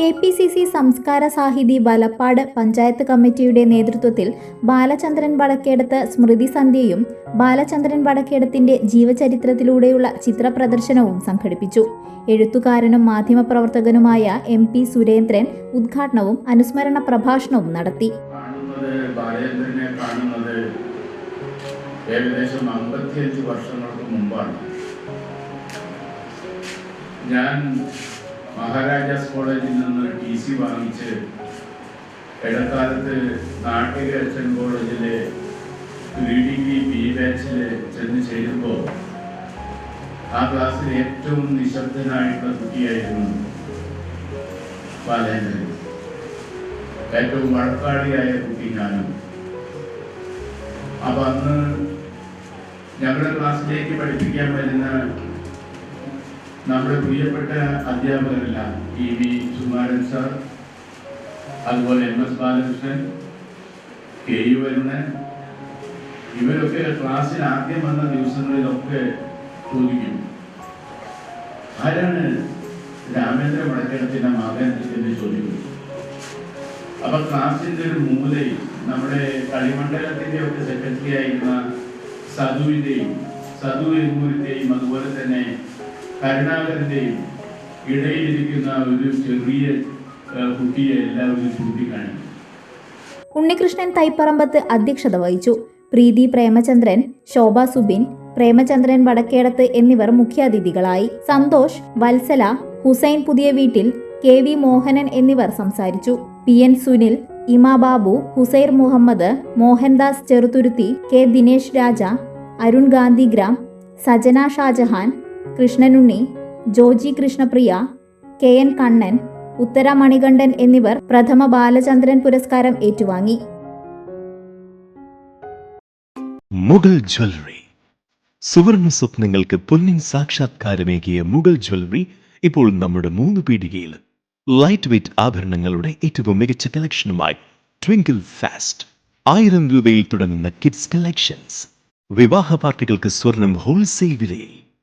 K P C C സംസ്കാര സാഹിതി വലപ്പാട് പഞ്ചായത്ത് കമ്മിറ്റിയുടെ നേതൃത്വത്തിൽ ബാലചന്ദ്രൻ വടക്കേടത്ത് സ്മൃതി സന്ധ്യയും ബാലചന്ദ്രൻ വടക്കേടത്തിന്റെ ജീവചരിത്രത്തിലൂടെയുള്ള ചിത്രപ്രദർശനവും സംഘടിപ്പിച്ചു. എഴുത്തുകാരനും മാധ്യമപ്രവർത്തകനുമായ എം പി സുരേന്ദ്രൻ ഉദ്ഘാടനവും അനുസ്മരണ പ്രഭാഷണവും നടത്തി. ഏകദേശം വർഷങ്ങൾക്ക് മുമ്പാണ്. ഞാൻ മഹാരാജാസ് കോളേജിൽ നിന്ന് ടി സി വാങ്ങിച്ച് ഇടക്കാലത്ത് നാട്ടിക അച്ഛൻ കോളേജിലെ ബി ഡിഗ്രി ബി ബാച്ചിൽ ചെന്ന് ചേരുമ്പോൾ ആ ക്ലാസ്സിൽ ഏറ്റവും നിശബ്ദനായിട്ടുള്ള കുട്ടിയായിരുന്നു ബാലേന്ദ്രൻ. ഏറ്റവും വഴക്കാടിയായ കുട്ടി ഞാനും. അപ്പൊ അന്ന് ഞങ്ങളുടെ ക്ലാസ്സിലേക്ക് പഠിപ്പിക്കാൻ വരുന്ന നമ്മുടെ പ്രിയപ്പെട്ട അധ്യാപകരെല്ലാം ഇ വി സുമാരൻ സാർ അതുപോലെ M S Balakrishnan K U Varunan. ഇവരൊക്കെ ക്ലാസ്സിൽ ആദ്യം വന്ന ദിവസങ്ങളിലൊക്കെ ചോദിക്കും ആരാണ് രാമേന്ദ്ര വടക്കേടത്തിന്റെ മകൻ? എന്ന് ചോദിക്കും. അപ്പൊ ക്ലാസിന്റെ ഒരു മൂലയിൽ നമ്മുടെ കളിമണ്ഡലത്തിന്റെ ഒക്കെ സെക്രട്ടറി ആയിരുന്ന സധുവിന്റെയും സധു എരുമൂരിന്റെയും അതുപോലെ തന്നെ കരുണാകരന്റെയും ഇടയിലിരിക്കുന്ന ഒരു ചെറിയ കുട്ടിയെ എല്ലാവരും ചൂണ്ടിക്കാണിക്കും ഉണ്ണികൃഷ്ണൻ തൈപ്പറമ്പത്ത് അധ്യക്ഷത വഹിച്ചു. പ്രീതി പ്രേമചന്ദ്രൻ ശോഭ സുബിൻ പ്രേമചന്ദ്രൻ വടക്കേടത്ത് എന്നിവർ മുഖ്യാതിഥികളായി. സന്തോഷ് വത്സല ഹുസൈൻ പുതിയ വീട്ടിൽ കെ വി മോഹനൻ എന്നിവർ സംസാരിച്ചു. P N Sunil Ima Babu Husair Muhammad Mohandas Cheruthuruthy K Dinesh Raja Arun Gandhigram Sajana Shajahan Krishnanunni Joji Krishnapriya K N Kannan Uthara Manikandan എന്നിവർ പ്രഥമ ബാലചന്ദ്രൻ പുരസ്കാരം ഏറ്റുവാങ്ങി. മുഗൾ ജ്വല്ലറി. സുവർണ സ്വപ്നങ്ങൾക്ക് പൊന്നിൻ സാക്ഷാത്കാരമേകിയ മുഗൾ ജ്വല്ലറി ഇപ്പോൾ നമ്മുടെ മൂന്ന് പീടികയിൽ ലൈറ്റ് വെയ്റ്റ് ആഭരണങ്ങളുടെ ഏറ്റവും മികച്ച കളക്ഷനുമായി ട്വിങ്കിൾ ഫാസ്റ്റ് ആയിരം രൂപയിൽ തുടങ്ങുന്ന കിഡ്സ് കളക്ഷൻസ് വിവാഹ പാർട്ടികൾക്ക് സ്വർണം ഹോൾസെയിൽ വിലയിൽ.